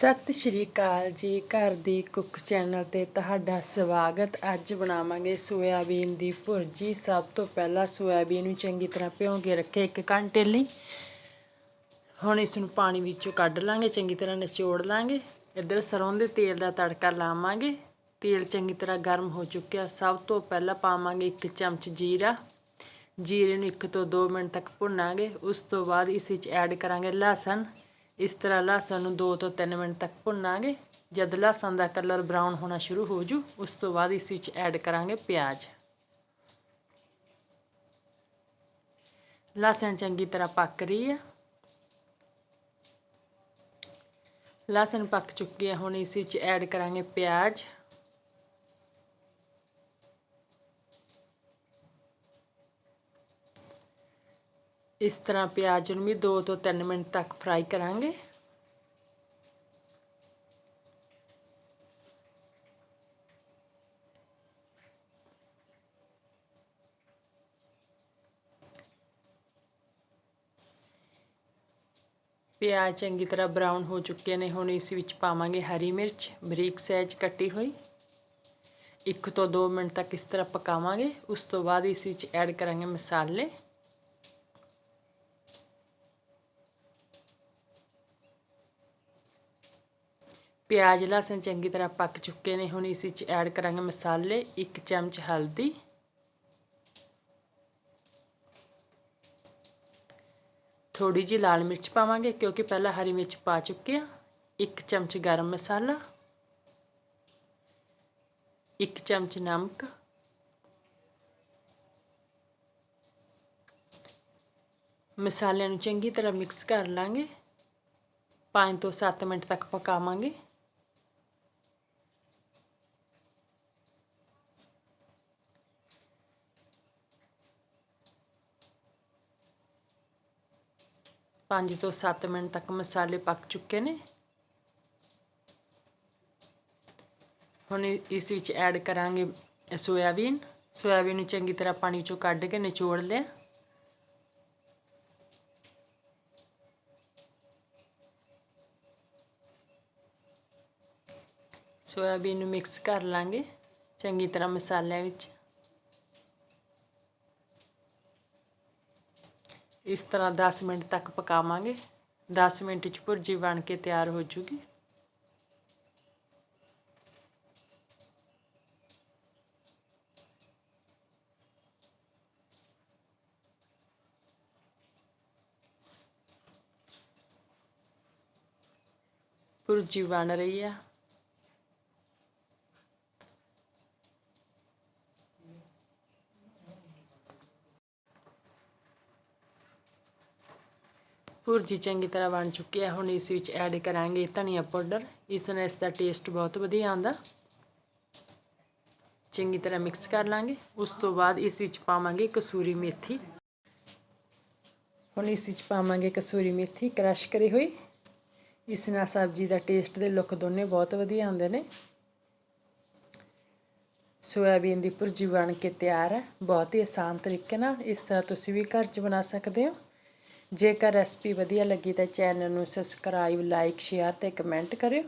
ਸਤਿ ਸ਼੍ਰੀ ਅਕਾਲ ਜੀ, ਘਰ ਦੀ ਕੁੱਕ ਚੈਨਲ ਤੇ ਤੁਹਾਡਾ ਸਵਾਗਤ। ਅੱਜ ਬਣਾਵਾਂਗੇ ਸੋਇਆਬੀਨ ਦੀ ਭੁਰਜੀ। ਸਭ ਤੋਂ ਪਹਿਲਾਂ ਸੋਇਆਬੀਨ ਨੂੰ ਚੰਗੀ ਤਰ੍ਹਾਂ ਭਿਉਂ ਕੇ ਰੱਖੇ 1 ਘੰਟੇ ਲਈ। ਹੁਣ ਇਸ ਨੂੰ ਪਾਣੀ ਵਿੱਚੋਂ ਕੱਢ ਲਾਂਗੇ, ਚੰਗੀ ਤਰ੍ਹਾਂ ਨਿਚੋੜ ਲਾਂਗੇ। ਇੱਧਰ ਸਰੋਂ ਦੇ ਤੇਲ ਦਾ ਤੜਕਾ ਲਾਵਾਂਗੇ। ਤੇਲ ਚੰਗੀ ਤਰ੍ਹਾਂ ਗਰਮ ਹੋ ਚੁੱਕਿਆ। ਸਭ ਤੋਂ ਪਹਿਲਾਂ ਪਾਵਾਂਗੇ 1 ਚਮਚ ਜੀਰਾ। ਜੀਰੇ ਨੂੰ 1 ਤੋਂ 2 ਮਿੰਟ ਤੱਕ ਭੁੰਨਾਂਗੇ। ਉਸ ਤੋਂ ਬਾਅਦ ਇਸ ਵਿੱਚ ਐਡ ਕਰਾਂਗੇ ਲਸਣ। ਇਸ ਤਰ੍ਹਾਂ ਲਸਣ ਨੂੰ 2 ਤੋਂ 3 ਮਿੰਟ ਤੱਕ ਭੁੰਨਾਂਗੇ। ਜਦ ਲਸਣ ਦਾ ਕਲਰ ਬਰਾਊਨ ਹੋਣਾ ਸ਼ੁਰੂ ਹੋ ਜੂ, ਉਸ ਤੋਂ ਬਾਅਦ ਇਸ ਵਿੱਚ ਐਡ ਕਰਾਂਗੇ ਪਿਆਜ਼। ਲਸਣ ਚੰਗੀ ਤਰ੍ਹਾਂ ਪੱਕ ਰਹੀ ਹੈ ਲਸਣ ਪੱਕ ਚੁੱਕੀ ਹੈ ਹੁਣ ਇਸ ਵਿੱਚ ਐਡ ਕਰਾਂਗੇ ਪਿਆਜ਼। ਇਸ ਤਰ੍ਹਾਂ ਪਿਆਜ਼ ਨੂੰ ਵੀ 2 ਤੋਂ 3 ਮਿੰਟ ਤੱਕ ਫਰਾਈ ਕਰਾਂਗੇ। ਪਿਆਜ਼ ਚੰਗੀ ਤਰ੍ਹਾਂ ਬਰਾਊਨ ਹੋ ਚੁੱਕੇ ਨੇ, ਹੁਣ ਇਸ ਵਿੱਚ ਪਾਵਾਂਗੇ ਹਰੀ ਮਿਰਚ, ਬਰੀਕ ਸਾਈਜ਼ ਕੱਟੀ ਹੋਈ। 1 ਤੋਂ 2 ਮਿੰਟ ਤੱਕ ਇਸ ਤਰ੍ਹਾਂ ਪਕਾਵਾਂਗੇ, ਉਸ ਤੋਂ ਬਾਅਦ ਇਸ ਵਿੱਚ ਐਡ ਕਰਾਂਗੇ ਮਸਾਲੇ। ਪਿਆਜ਼ ਲਸਣ ਚੰਗੀ ਤਰ੍ਹਾਂ ਪੱਕ ਚੁੱਕੇ ਨੇ। ਹੁਣ ਇਸ ਵਿੱਚ ਐਡ ਕਰਾਂਗੇ ਮਸਾਲੇ 1 ਚਮਚ ਹਲਦੀ। ਥੋੜੀ ਜੀ ਲਾਲ ਮਿਰਚ ਪਾਵਾਂਗੇ, ਕਿਉਂਕਿ ਪਹਿਲਾਂ ਹਰੀ ਮਿਰਚ ਪਾ ਚੁੱਕੇ ਆ 1 ਚਮਚ ਗਰਮ ਮਸਾਲਾ 1 ਚਮਚ ਨਮਕ, ਮਸਾਲਿਆਂ ਨੂੰ ਚੰਗੀ ਤਰ੍ਹਾਂ ਮਿਕਸ ਕਰ ਲਾਂਗੇ। 5 ਤੋਂ 7 ਮਿੰਟ ਤੱਕ ਪਕਾਵਾਂਗੇ। ਪੰਜ ਤੋਂ 7 ਮਿੰਟ ਤੱਕ ਮਸਾਲੇ ਪੱਕ ਚੁੱਕੇ ਨੇ। ਹੁਣ ਇਸ ਵਿੱਚ ਐਡ ਕਰਾਂਗੇ ਸੋਇਆਬੀਨ। ਸੋਇਆਬੀਨ ਨੂੰ ਚੰਗੀ ਤਰ੍ਹਾਂ ਪਾਣੀ ਚੋਂ ਕੱਢ ਕੇ ਨਿਚੋੜ ਲਿਆ। ਸੋਇਆਬੀਨ ਨੂੰ ਮਿਕਸ ਕਰ ਲਾਂਗੇ ਚੰਗੀ ਤਰ੍ਹਾਂ ਮਸਾਲਿਆਂ ਵਿੱਚ। ਇਸ ਤਰ੍ਹਾਂ 10 ਮਿੰਟ ਤੱਕ ਪਕਾਵਾਂਗੇ। 10 ਮਿੰਟ ਚ ਭੁਰਜੀ ਬਣ ਕੇ ਤਿਆਰ ਹੋ ਜੂਗੀ। ਭੁਰਜੀ ਬਣ ਰਹੀ ਆ। ਭੁਰਜੀ ਚੰਗੀ ਤਰ੍ਹਾਂ ਬਣ ਚੁੱਕੀ ਹੈ। ਹੁਣ ਇਸ ਵਿੱਚ ਐਡ ਕਰਾਂਗੇ ਧਨੀਆ ਪਾਊਡਰ। ਇਸ ਨਾਲ ਇਸ ਦਾ ਟੇਸਟ ਬਹੁਤ ਵਧੀਆ ਆਉਂਦਾ। ਚੰਗੀ ਤਰ੍ਹਾਂ ਮਿਕਸ ਕਰ ਲਾਂਗੇ। ਉਸ ਤੋਂ ਬਾਅਦ ਇਸ ਵਿੱਚ ਪਾਵਾਂਗੇ ਕਸੂਰੀ ਮੇਥੀ। ਹੁਣ ਇਸ ਵਿੱਚ ਪਾਵਾਂਗੇ ਕਸੂਰੀ ਮੇਥੀ। ਕ੍ਰਸ਼ ਕਰੀ ਹੋਈ। ਇਸ ਨਾਲ ਸਬਜ਼ੀ ਦਾ ਟੇਸਟ ਦੇ ਲੁੱਕ ਦੋਨੇ ਬਹੁਤ ਵਧੀਆ ਆਉਂਦੇ ਨੇ। ਸੋਇਆਬੀਨ ਦੀ ਭੁਰਜੀ ਬਣ ਕੇ ਤਿਆਰ ਹੈ। ਬਹੁਤ ਹੀ ਆਸਾਨ ਤਰੀਕੇ ਨਾਲ ਇਸ ਤਰ੍ਹਾਂ ਤੁਸੀਂ ਵੀ ਘਰ 'ਚ ਬਣਾ ਸਕਦੇ ਹੋ। ਜੇਕਰ ਰੈਸਪੀ ਵਧੀਆ ਲੱਗੀ ਤਾਂ ਚੈਨਲ ਨੂੰ ਸਬਸਕ੍ਰਾਈਬ ਲਾਈਕ ਸ਼ੇਅਰ ਅਤੇ ਕਮੈਂਟ ਕਰਿਓ।